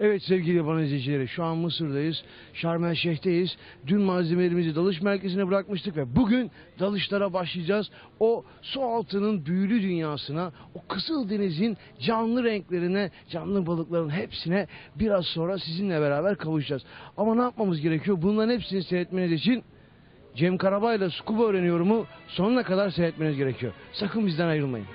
Evet sevgili yaban izleyicileri şu an Mısır'dayız. Şarm El Şeyh'teyiz. Dün malzemelerimizi dalış merkezine bırakmıştık ve bugün dalışlara başlayacağız. O su altının büyülü dünyasına, o kısıl denizin canlı renklerine, canlı balıkların hepsine biraz sonra sizinle beraber kavuşacağız. Ama ne yapmamız gerekiyor? Bunların hepsini seyretmeniz için Cem Karabay'la Scuba öğreniyorumu sonuna kadar seyretmeniz gerekiyor. Sakın bizden ayrılmayın.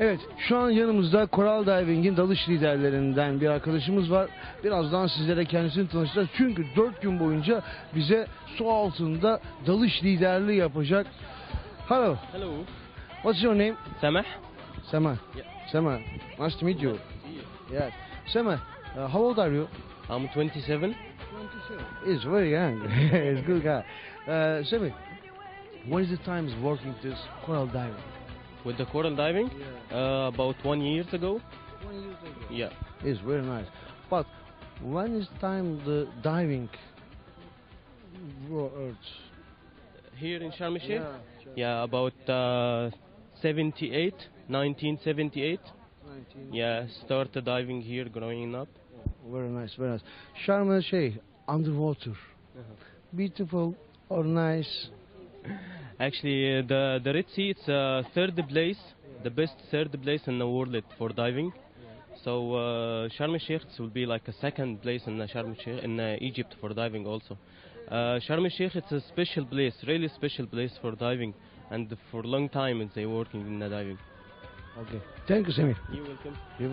Evet, şu an yanımızda Coral Diving'in dalış liderlerinden bir arkadaşımız var. Birazdan sizlere kendisini tanıştıracağız. Çünkü 4 gün boyunca bize su altında dalış liderliği yapacak. Hello, Hello, what's your name? Samah. Sema. Yeah. Sema, nice to meet you. Yes. Sema, uh, how old are you? I'm 27. He's very young. He's a good guy. Uh, Sema, what is the time working this coral diving? With the coral diving, uh, about one years ago. One year ago. Yeah. It's very nice. But when is time the diving works? Here in Sharm el Sheikh. Yeah, about uh, 78, 1978. Yeah, started diving here growing up. Very nice, very nice. Sharm el Sheikh, underwater. Beautiful or nice? Actually, uh, the the Red Sea it's uh, third place, the best third place in the world for diving. So uh, Sharm el Sheikh will be like a second place in Sharm el Sheikh in uh, Egypt for diving also. Uh, Sharm el Sheikh it's a special place, really special place for diving, and for a long time it's they working in the diving. Okay. Thank you, Semir. You're welcome. You're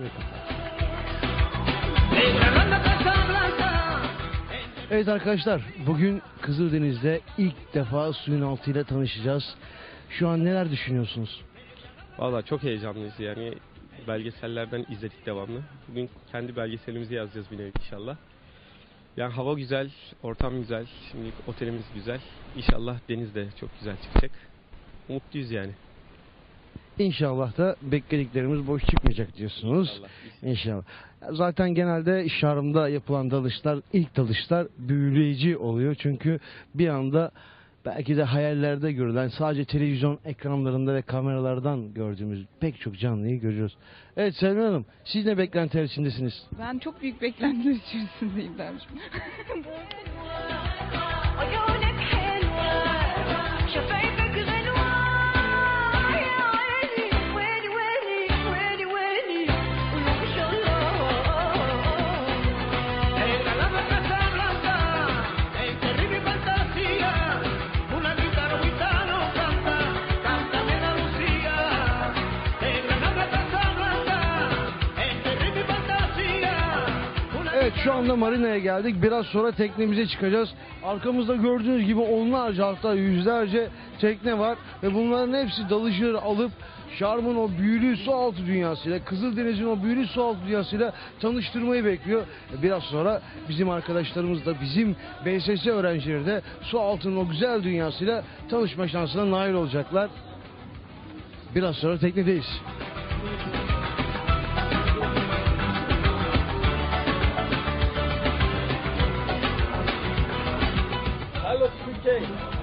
welcome. Evet arkadaşlar, bugün Kızıldeniz'de ilk defa suyun altıyla tanışacağız. Şu an neler düşünüyorsunuz? Valla çok heyecanlıyız yani belgesellerden izledik devamlı. Bugün kendi belgeselimizi yazacağız bir nevi inşallah. Yani hava güzel, ortam güzel, şimdi otelimiz güzel. İnşallah deniz de çok güzel çıkacak. Mutluyuz yani. İnşallah da beklediklerimiz boş çıkmayacak diyorsunuz. İnşallah. İnşallah. Zaten genelde Şarm'da yapılan dalışlar, ilk dalışlar büyüleyici oluyor. Çünkü bir anda belki de hayallerde görülen, sadece televizyon ekranlarında ve kameralardan gördüğümüz pek çok canlıyı görüyoruz. Evet Selma Hanım, siz ne beklentiler içindesiniz? Ben çok büyük beklentiler içerisindeyim dermişim. Evet şu anda marinaya geldik. Biraz sonra teknemize çıkacağız. Arkamızda gördüğünüz gibi onlarca hatta yüzlerce tekne var. Ve bunların hepsi dalışları alıp Şarm'ın o büyülü su altı dünyasıyla, Kızıldeniz'in o büyülü su altı dünyasıyla tanıştırmayı bekliyor. Biraz sonra bizim arkadaşlarımız da bizim BSS öğrencileri de su altının o güzel dünyasıyla tanışma şansına nail olacaklar. Biraz sonra teknedeyiz. Tuesday.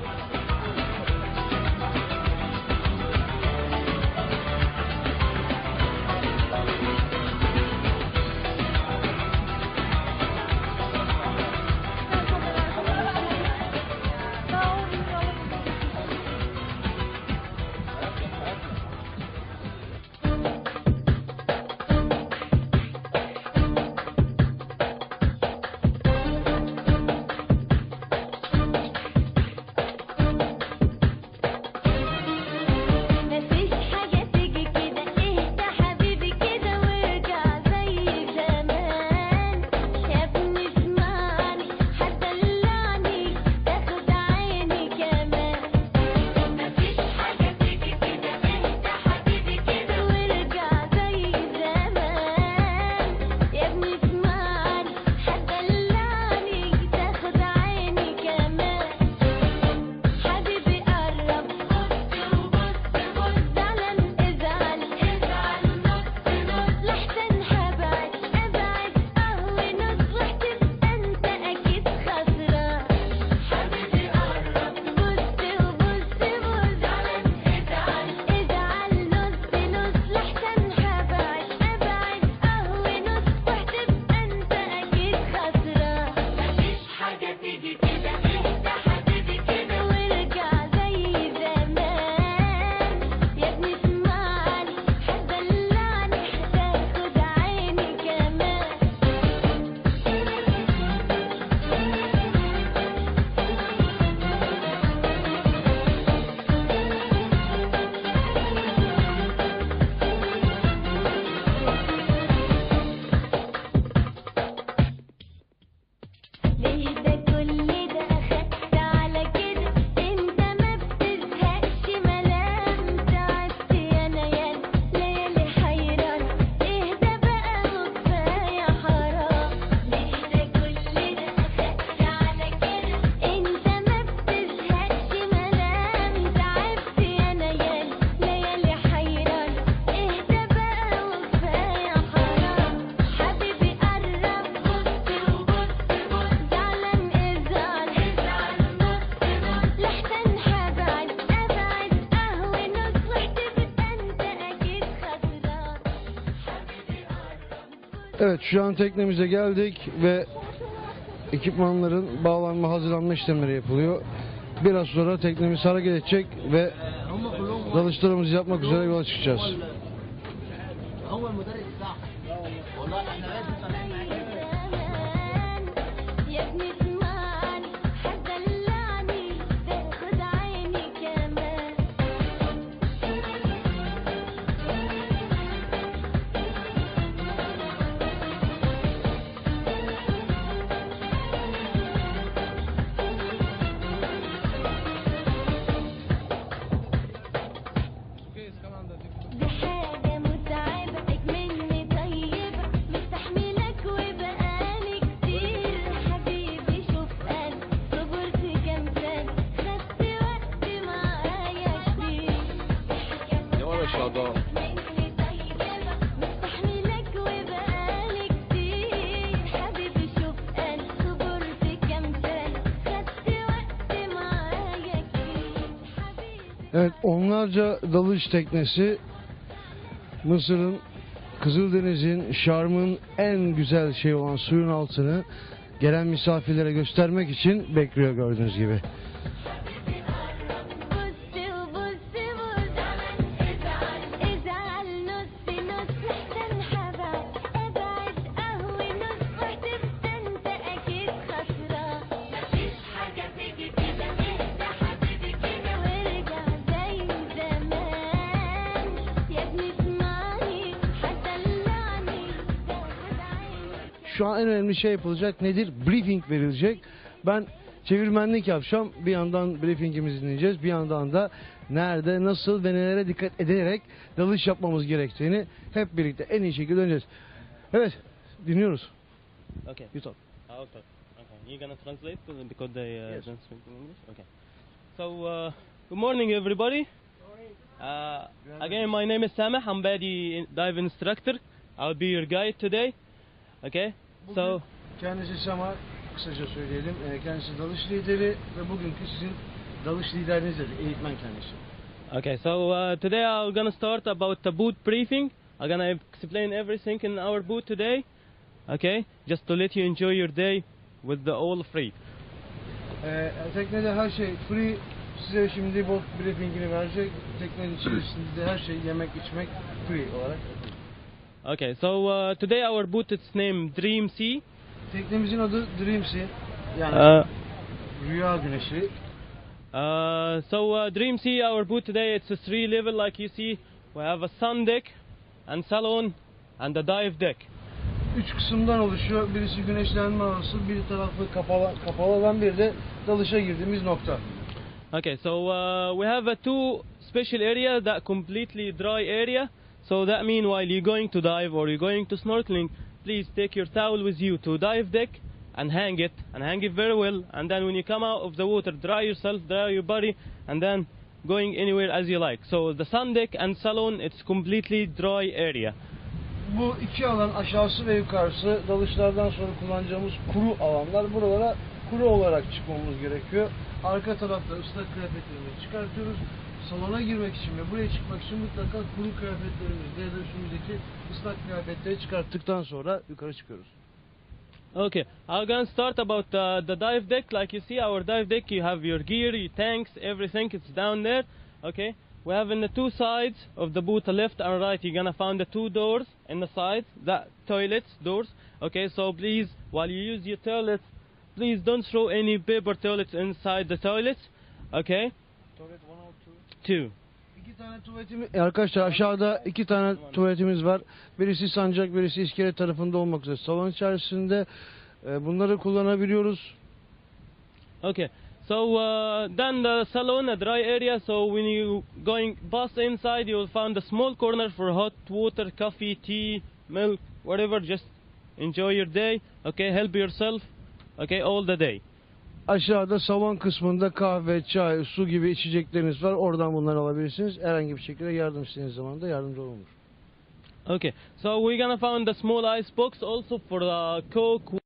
Evet şu an teknemize geldik ve ekipmanların bağlanma hazırlanma işlemleri yapılıyor. Biraz sonra teknemiz hareket edecek ve dalışlarımızı yapmak üzere yola çıkacağız. حبيبي Evet onlarca dalış teknesi Mısır'ın Kızıldeniz'in, Şarm'ın en güzel şey olan suyun altını gelen misafirlere göstermek için bekliyor gördüğünüz gibi. Şu an en önemli şey yapılacak nedir? Briefing verilecek. Ben çevirmenlik yapacağım. Bir yandan briefingimizi dinleyeceğiz. Bir yandan da nerede, nasıl ve nelere dikkat ederek dalış yapmamız gerektiğini hep birlikte en iyi şekilde öğreneceğiz. Evet, dinliyoruz. Okay. You talk. I'll talk. Okay. You're gonna translate to- because they uh, Yes. don't speak English. Okay. So uh, good morning, everybody. Uh, again, my name is Sameh. I'm Badi dive instructor. I'll be your guide today. Okay. So Kendisi Sama, kısaca söyleyelim. Ee, Kendisi dalış lideri ve bugünkü sizin dalış liderinizdir, eğitmen kendisi. okay. So uh, today I'm gonna start about the boot briefing. I'm gonna explain everything in our boot today. Okay. Just to let you enjoy your day with the all free. Ee, teknede her şey free. Size şimdi bot briefingini verecek. Teknenin içerisinde her şey yemek içmek free olarak. Okay. So uh, today our boot is named Dream Sea. Teknemizin adı Dream Sea. Yani Uh, rüya güneşi. Uh, so uh, Dream Sea, our boot today, it's a three level like you see. We have a sun deck and salon and a dive deck. Üç kısımdan oluşuyor. Birisi güneşlenme arası, bir tarafı kapalı, kapalı olan bir de dalışa girdiğimiz nokta. Okay, so uh, we have a two special area that completely dry area. So that means while you're going to dive or you're going to snorkeling, please take your towel with you to dive deck and hang it and hang it very well. And then when you come out of the water, dry yourself, dry your body, and then going anywhere as you like. So the sun deck and salon, it's completely dry area. Bu iki alan aşağısı ve yukarısı dalışlardan sonra kullanacağımız kuru alanlar. Buralara kuru olarak çıkmamız gerekiyor. Arka tarafta ıslak kıyafetlerimizi çıkartıyoruz. Salona girmek için ve buraya çıkmak için mutlaka kuru kıyafetlerimizi ya da üstümüzdeki ıslak kıyafetleri çıkarttıktan sonra yukarı çıkıyoruz. Okay, I'm gonna start about the, the dive deck. Like you see, our dive deck, you have your gear, your tanks, everything. It's down there. Okay, we have in the two sides of the boot, left and right. You're gonna find the two doors in the sides, the toilets doors. Okay, so please, while you use your toilets, please don't throw any paper toilets inside the toilets. Okay, two. İki tane tuvaletimiz, arkadaşlar aşağıda iki tane tuvaletimiz var. Birisi sancak, birisi iskele tarafında olmak üzere. Salon içerisinde e, bunları kullanabiliyoruz. Okay, so uh, then the salon, a dry area. So when you going bus inside, you'll find a small corner for hot water, coffee, tea, milk, whatever. Just enjoy your day. Okay, help yourself. Okay, all the day. Aşağıda salon kısmında kahve, çay, su gibi içecekleriniz var. Oradan bunları alabilirsiniz. Herhangi bir şekilde yardım istediğiniz zaman da yardımcı olunur. Okay, so we're gonna find the small ice box also for the coke.